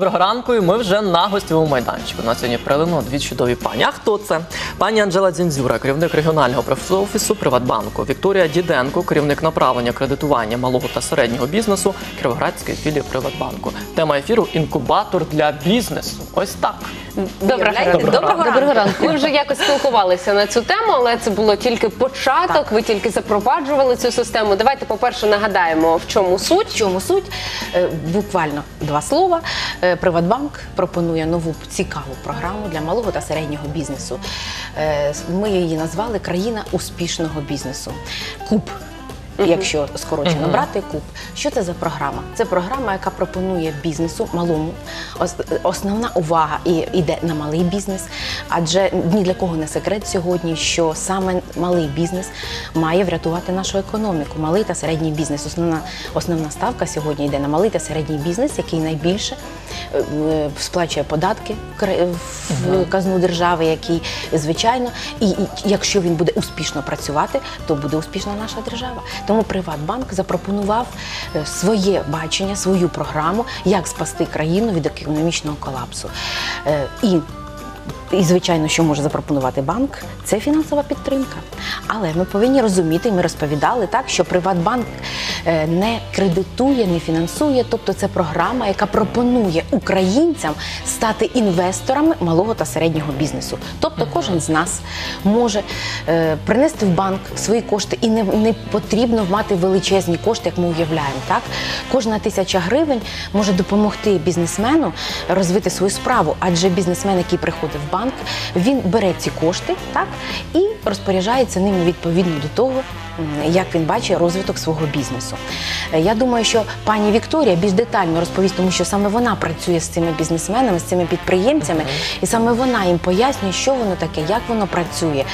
Доброго ранку, і ми вже на гостєвому майданчику. На сьогодні прилинуло дві чудові пані. А хто це? Пані Анжела Дзінзюра, керівник регіонального офісу Приватбанку, Вікторія Діденко, керівник направлення кредитування малого та середнього бізнесу Кіровоградської філії Приватбанку. Тема ефіру інкубатор для бізнесу. Ось так. Доброго, ранку. доброго ранку. Ми вже якось спілкувалися на цю тему, але це було тільки початок. Ви тільки запроваджували цю систему. Давайте, по-перше, нагадаємо, в чому суть. В чому суть? Е, Буквально два слова. Е, Приватбанк пропонує нову цікаву програму для малого та середнього бізнесу. Е, Ми її назвали Країна успішного бізнесу. Куб. Якщо скорочено брати куб, що це за програма? Це програма, яка пропонує бізнесу малому. Ос- Основна увага і йде на малий бізнес, адже ні для кого не секрет сьогодні, що саме малий бізнес має врятувати нашу економіку. Малий та середній бізнес. Основна основна ставка сьогодні йде на малий та середній бізнес, який найбільше е, е, сплачує податки в казну держави, який звичайно, і якщо він буде успішно працювати, то буде успішна наша держава. Тому Приватбанк запропонував е, своє бачення, свою програму, як спасти країну від економічного колапсу. Е, І і, звичайно, що може запропонувати банк, це фінансова підтримка. Але ми повинні розуміти, ми розповідали так, що Приватбанк е, не кредитує, не фінансує. Тобто це програма, яка пропонує українцям стати інвесторами малого та середнього бізнесу. Тобто кожен з нас може е, принести в банк свої кошти, і не, не потрібно мати величезні кошти, як ми уявляємо. Так? Кожна тисяча гривень може допомогти бізнесмену розвити свою справу, адже бізнесмен, який приходить в банк, він бере ці кошти так, і розпоряджається ними відповідно до того, як він бачить розвиток свого бізнесу. Е, Я думаю, що пані Вікторія більш детально розповість, тому що саме вона працює з цими бізнесменами, з цими підприємцями, і саме вона їм пояснює, що воно таке, як воно працює.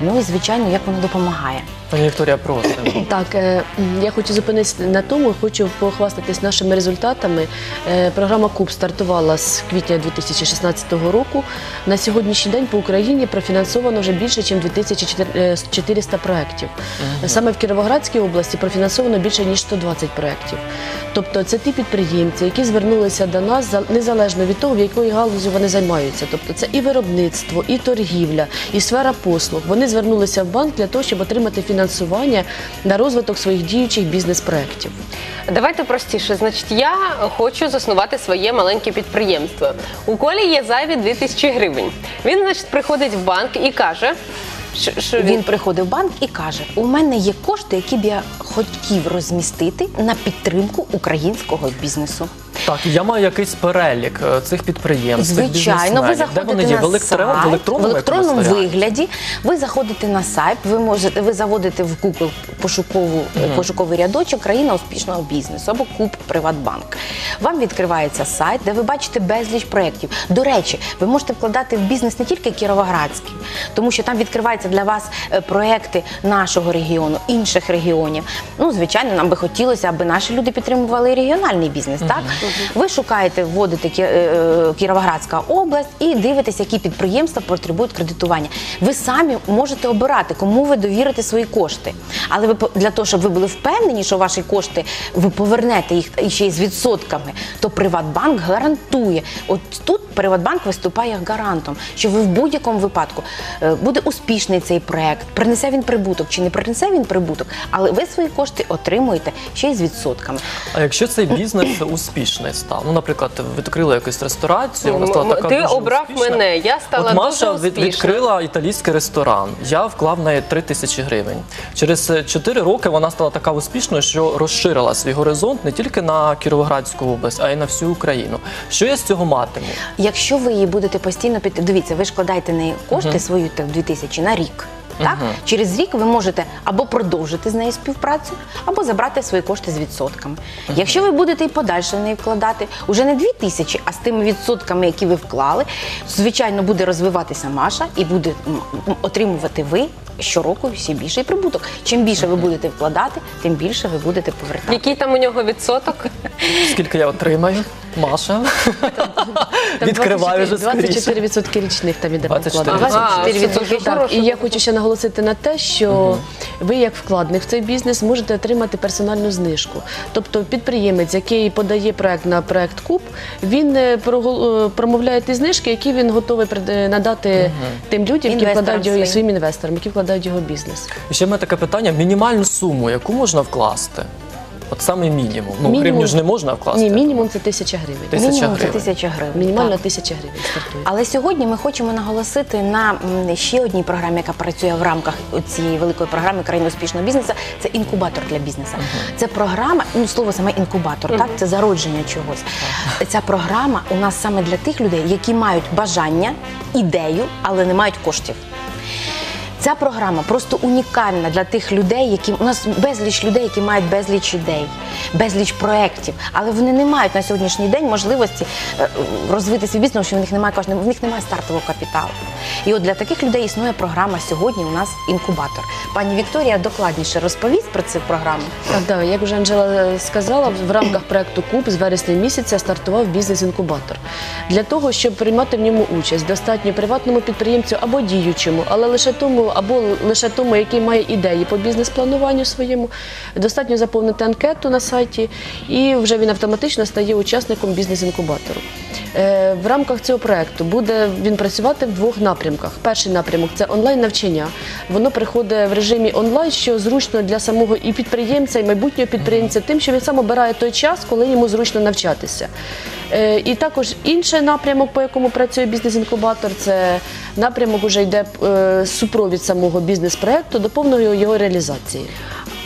Ну і звичайно, як воно допомагає. Пані Вікторія, просимо. Так, е, я хочу зупинитися на тому, хочу похвастатись нашими результатами. Е, Програма Куб стартувала з квітня 2016 року. На сьогоднішній день по Україні профінансовано вже більше, ніж 2400 проєктів. Саме в Кіровоградській області профінансовано більше ніж 120 проєктів. Тобто це ті підприємці, які звернулися до нас за- незалежно від того, в якої галузі вони займаються. Тобто це і виробництво, і торгівля, і сфера послуг. Вони звернулися в банк для того, щоб отримати фінансування на розвиток своїх діючих бізнес-проєктів. Давайте простіше. Значить, я хочу заснувати своє маленьке підприємство. У колі є зайві 2000 гривень. Він, значить, приходить в банк і каже, що, що Він приходить в банк і каже: у мене є кошти, які б я хотів розмістити на підтримку українського бізнесу. Так, я маю якийсь перелік е, цих підприємств. цих Звичайно, ви бізнесменів. Де заходите вони є? на В, сайт, в електронному, в електронному якомусь варіанті? вигляді. Ви заходите на сайт, ви можете ви заводите в Google пошукову пошуковий рядочок країна успішного бізнесу або Куб Приватбанк. Вам відкривається сайт, де ви бачите безліч проєктів. До речі, ви можете вкладати в бізнес не тільки кіровоградський, тому що там відкриваються для вас е, проєкти нашого регіону, інших регіонів. Ну, звичайно, нам би хотілося, аби наші люди підтримували і регіональний бізнес. Так ви шукаєте, вводите е, Кіровоградська область і дивитесь, які підприємства потребують кредитування. Ви самі можете обирати, кому ви довірите свої кошти. Але ви для того, щоб ви були впевнені, що ваші кошти ви повернете їх ще й з відсотками, то Приватбанк гарантує. От тут Приватбанк виступає як гарантом, що ви в будь-якому випадку е, буде успішний цей проект, принесе він прибуток чи не принесе він прибуток, але ви свої кошти отримуєте ще й з відсотками. А якщо цей бізнес успішний став? Ну, наприклад, ви відкрили якусь ресторацію, вона стала така ти дуже обрав успішна. мене, я стала От Маша дуже від- успішна. відкрила італійський ресторан. Я вклав в неї 3 тисячі гривень. Через 4 роки вона стала така успішною, що розширила свій горизонт не тільки на Кіровоградську область, а й на всю Україну. Що я з цього матиму? Якщо ви її будете постійно під... дивіться, ви ж вкладаєте неї кошти свою так, 2000 на рік. Так? Через рік ви можете або продовжити з нею співпрацю, або забрати свої кошти з відсотками. Якщо ви будете і подальше в неї вкладати, уже не 2 тисячі, а з тими відсотками, які ви вклали, звичайно, буде розвиватися Маша і буде м, м, отримувати ви щороку ще більший прибуток. Чим більше ви будете вкладати, тим більше ви будете повертати. Який там у нього відсоток? Скільки я отримаю? Маша? Відкриваю вже скрізь. 24% річних там іде 24%. покладення. Ага, 24%. Так, і я хочу ще наголосити на те, що ви, як вкладник в цей бізнес, можете отримати персональну знижку. Тобто підприємець, який подає проект на проект Куб, він е, е, промовляє ті знижки, які він готовий е, надати тим людям, які вкладають його своїм інвесторам, які вкладають в його бізнес. І ще в мене таке питання: мінімальну суму, яку можна вкласти? От саме мінімум. Ну, Мінімум- гривню ж не можна вкласти. Ні, мінімум це тисяча гривень. Тисяча Мінімум це тисяча гривень. Мінімально так. тисяча гривень стартує. Але сьогодні ми хочемо наголосити на ще одній програмі, яка працює в рамках цієї великої програми країни успішного бізнесу. Це інкубатор для бізнесу. Це програма, ну слово саме інкубатор, так це зародження чогось. Ця програма у нас саме для тих людей, які мають бажання, ідею, але не мають коштів. Ця програма просто унікальна для тих людей, які у нас безліч людей, які мають безліч ідей, безліч проєктів, але вони не мають на сьогоднішній день можливості е, розвити свій бізнес, тому що в них немає в них немає стартового капіталу. І от для таких людей існує програма сьогодні. У нас інкубатор. Пані Вікторія докладніше розповість про цю програму. Так, як вже Анжела сказала, в рамках проекту Куб з вересня місяця стартував бізнес-інкубатор. Для того, щоб приймати в ньому участь, достатньо приватному підприємцю або діючому, але лише тому, або лише тому, який має ідеї по бізнес-плануванню своєму, достатньо заповнити анкету на сайті, і вже він автоматично стає учасником бізнес-інкубатору. Е, В рамках цього проекту буде він працювати в двох напрямках. Перший напрямок це онлайн навчання. Воно приходить в режимі онлайн, що зручно для самого і підприємця, і майбутнього підприємця, тим, що він сам обирає той час, коли йому зручно навчатися. Е, І також інший напрямок, по якому працює бізнес-інкубатор, це напрямок уже йде е, супровід самого бізнес-проекту до повної його реалізації.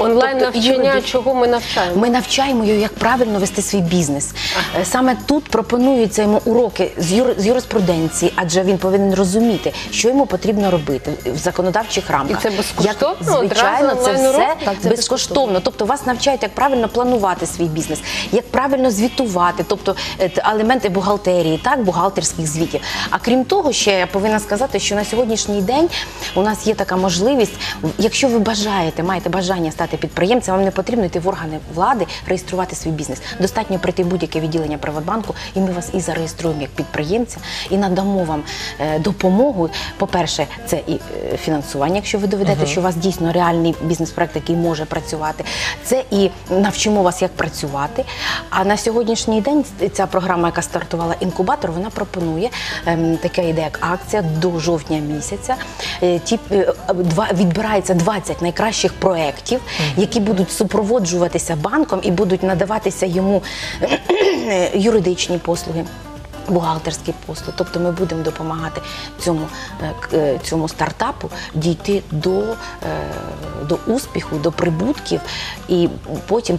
Онлайн Тобто навчання, юридич- чого ми навчаємо? Ми навчаємо його, як правильно вести свій бізнес. Е, Саме тут пропонуються йому уроки з, юр, з юриспруденції, адже він повинен розуміти, що йому потрібно робити в законодавчих рамках. І це безкоштовно? Як, звичайно, це все Так, це безкоштовно. Тобто вас навчають, як правильно планувати свій бізнес, як правильно звітувати, тобто елементи бухгалтерії, так, бухгалтерських звітів. А крім того, ще я повинна сказати, що на сьогоднішній день у нас є така можливість, якщо ви бажаєте, маєте бажання стати підприємцем, вам не потрібно йти в органи влади реєструвати свій бізнес. Достатньо прийти в будь-яке відділення Приватбанку, і ми вас і зареєструємо як підприємця, і надамо вам е, допомогу. По-перше, це і е, фінансування, якщо ви доведете, що у вас дійсно реальний бізнес-проект, який може працювати. Це і навчимо вас, як працювати. А на сьогоднішній день ця програма, яка стартувала інкубатор, вона пропонує ем, таке іде як акція до жовтня місяця. Е, ті, е, два, відбирається 20 найкращих проєктів, які будуть супроводжуватися банком і будуть надаватися йому юридичні послуги. Бухгалтерські послуги, тобто ми будемо допомагати цьому, е, е, цьому стартапу дійти до, е, до успіху, до прибутків, і потім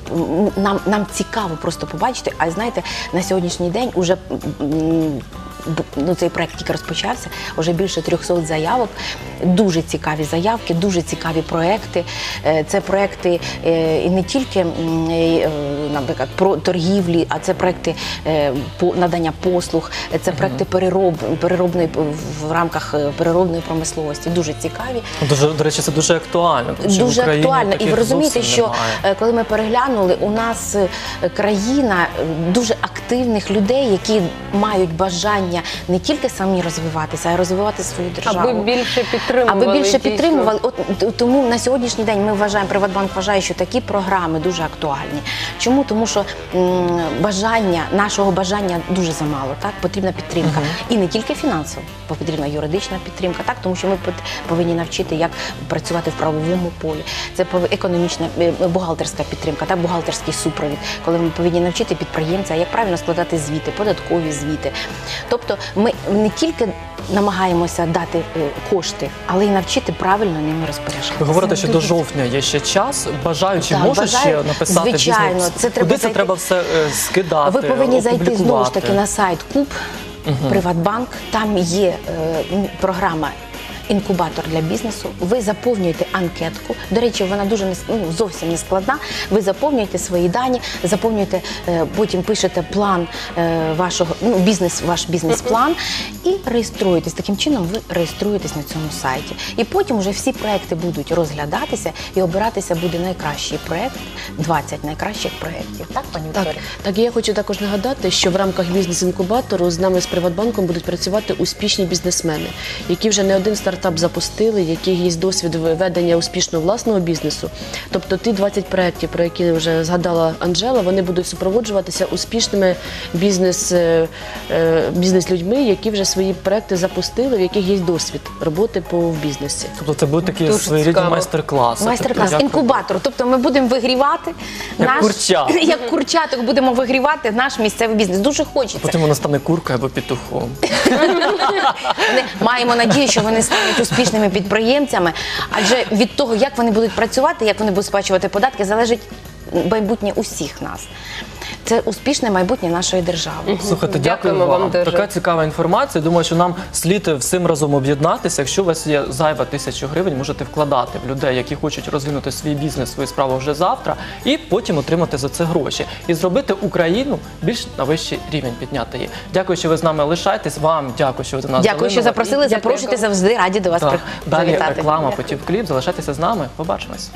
нам, нам цікаво просто побачити. А знаєте, на сьогоднішній день уже ну, цей проект тільки розпочався, вже більше 300 заявок, дуже цікаві заявки, дуже цікаві проекти. Е, Це проекти е, і не тільки е, наприклад, про торгівлі, а це проекти по надання послуг, це проекти перероб, переробної в рамках переробної промисловості. Дуже цікаві. Дуже, до речі, це дуже актуально. Дуже актуально, і ви розумієте, що немає. коли ми переглянули, у нас країна дуже активних людей, які мають бажання не тільки самі розвиватися, а й розвивати свою державу. Аби більше підтримували. Аби більше підтримували, от тому на сьогоднішній день ми вважаємо, Приватбанк вважає, що такі програми дуже актуальні. Чому? Тому що м, бажання, нашого бажання дуже замало. Так потрібна підтримка, і не тільки фінансова, бо потрібна юридична підтримка, так тому що ми повинні навчити, як працювати в правовому полі. Це економічна е, бухгалтерська підтримка, так бухгалтерський супровід, коли ми повинні навчити підприємця, як правильно складати звіти, податкові звіти. Тобто, ми не тільки намагаємося дати е, кошти, але й навчити правильно ними розпоряджатися. Ви говорите, що до жовтня є ще час. Бажаючи можуть ще написати звичайно, бізнес. це треба Куди це треба все е, скидати? Ви повинні зайти знову ж таки на сайт Куб, Приватбанк. Там є е, програма. Інкубатор для бізнесу. Ви заповнюєте анкетку. До речі, вона дуже не ну, зовсім не складна. Ви заповнюєте свої дані, заповнюєте, е, потім пишете план е, вашого ну, бізнес, ваш бізнес-план і реєструєтесь. Таким чином ви реєструєтесь на цьому сайті. І потім вже всі проекти будуть розглядатися і обиратися буде найкращий проект, 20 найкращих проєктів. Так, пані Так, Вікторія? так і я хочу також нагадати, що в рамках бізнес-інкубатору з нами з Приватбанком будуть працювати успішні бізнесмени, які вже не один стартап стартап запустили, яких є досвід ведення успішного власного бізнесу. Тобто ті 20 проєктів, про які вже згадала Анжела, вони будуть супроводжуватися успішними бізнес, е, е, бізнес-людьми, які вже свої проекти запустили, в яких є досвід роботи по в бізнесі. Тобто це Дуже своєрідні цікаво. майстер-класи. Майстер-клас, Тобто, інкубатор. Тобто ми будемо вигрівати Як курча. як курчаток будемо вигрівати наш місцевий бізнес. Дуже хочеться. Потім вона стане куркою або петухом. Маємо надію, що вони стануть успішними підприємцями, адже від того, як вони будуть працювати, як вони будуть сплачувати податки, залежить майбутнє усіх нас. Це успішне майбутнє нашої держави. Слухайте, дякую Дякуємо вам. вам дуже. Така цікава інформація. Думаю, що нам слід всім разом об'єднатися. Якщо у вас є зайва тисячу гривень, можете вкладати в людей, які хочуть розвинути свій бізнес, свою справу вже завтра, і потім отримати за це гроші і зробити Україну більш на вищий рівень підняти її. Дякую, що ви з нами лишаєтесь. Вам дякую, що ви до нас Дякую, що запросили. Запрошуйте завжди раді до вас Так, при- Далі завітати. реклама, потім кліп. Залишайтеся з нами. Побачимось.